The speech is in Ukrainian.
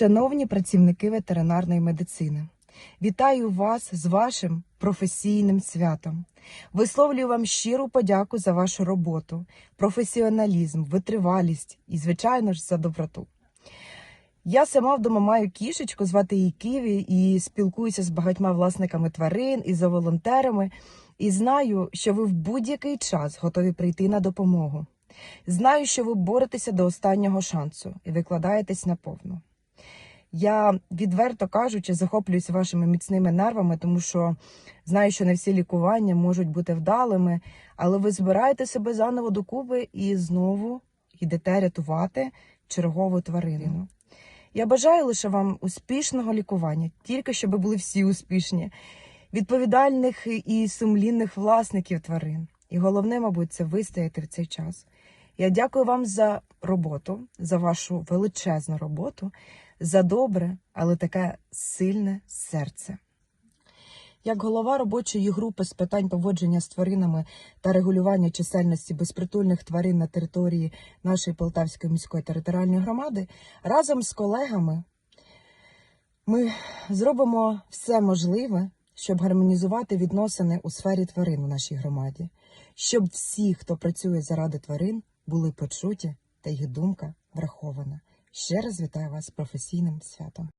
Шановні працівники ветеринарної медицини, вітаю вас з вашим професійним святом. Висловлюю вам щиру подяку за вашу роботу, професіоналізм, витривалість і, звичайно ж, за доброту. Я сама вдома маю кішечку, звати її Ківі, і спілкуюся з багатьма власниками тварин і за волонтерами. І знаю, що ви в будь-який час готові прийти на допомогу. Знаю, що ви боретеся до останнього шансу і викладаєтесь наповну. Я відверто кажучи, захоплююся вашими міцними нервами, тому що знаю, що не всі лікування можуть бути вдалими, але ви збираєте себе заново докупи і знову йдете рятувати чергову тварину. Я бажаю лише вам успішного лікування, тільки щоб були всі успішні, відповідальних і сумлінних власників тварин. І головне, мабуть, це вистояти в цей час. Я дякую вам за роботу, за вашу величезну роботу, за добре, але таке сильне серце. Як голова робочої групи з питань поводження з тваринами та регулювання чисельності безпритульних тварин на території нашої Полтавської міської територіальної громади, разом з колегами ми зробимо все можливе, щоб гармонізувати відносини у сфері тварин у нашій громаді, щоб всі, хто працює заради тварин, були почуті та їх думка врахована. Ще раз вітаю вас з професійним святом.